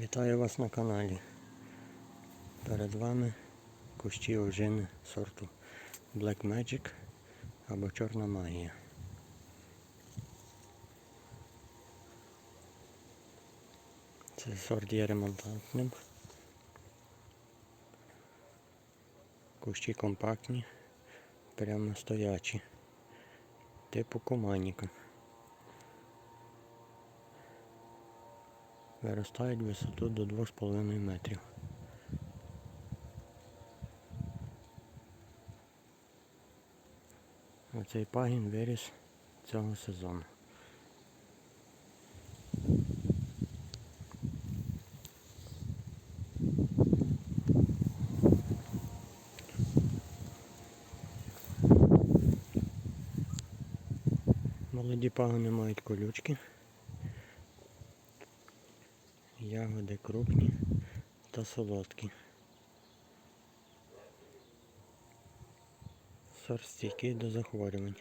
Вітаю вас на каналі. Перед вами кущі ожини сорту Black Magic або Чорна магія. Це сорт є ремонтантним. Кущі компактні, прямо стоячі, типу команіка. Виростають висоту до 2,5 метрів. Оцей пагін виріс цього сезону. Молоді пагони мають колючки. Ягоди крупні та солодкі. Сорт стійкий до захворювань.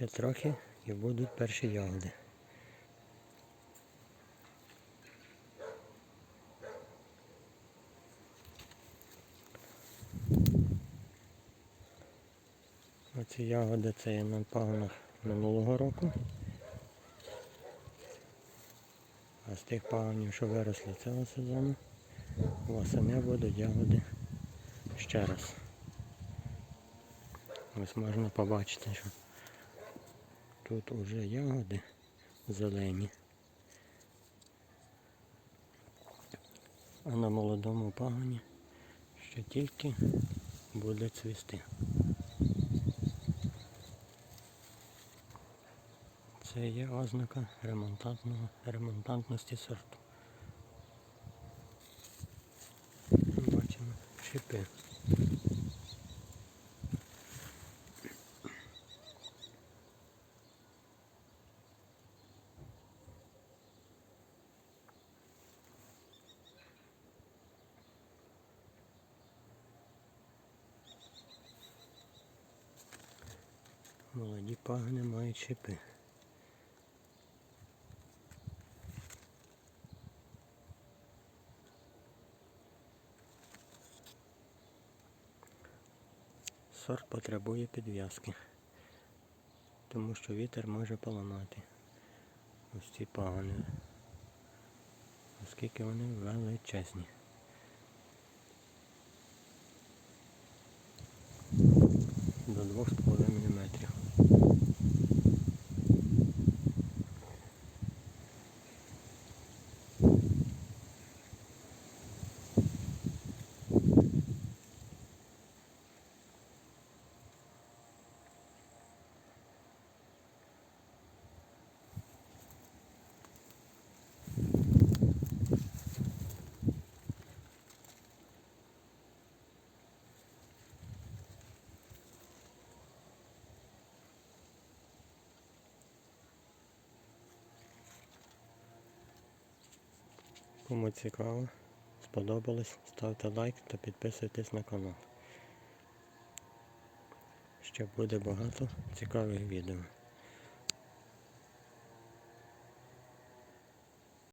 Ще трохи і будуть перші ягоди. Оці ягоди це є на пагонах минулого року. А з тих пагонів, що виросли цього сезону, восени будуть ягоди ще раз. Ось можна побачити, що тут уже ягоди зелені. А на молодому пагоні ще тільки буде цвісти. Це є ознака ремонтантного, ремонтантності сорту. Бачимо шипи. Молоді пагони мають шипи. Сорт потребує підв'язки, тому що вітер може поламати ось ці пагони, оскільки вони величезні. До 2,5 метрів. Кому цікаво, сподобалось, ставте лайк та підписуйтесь на канал. Ще буде багато цікавих відео.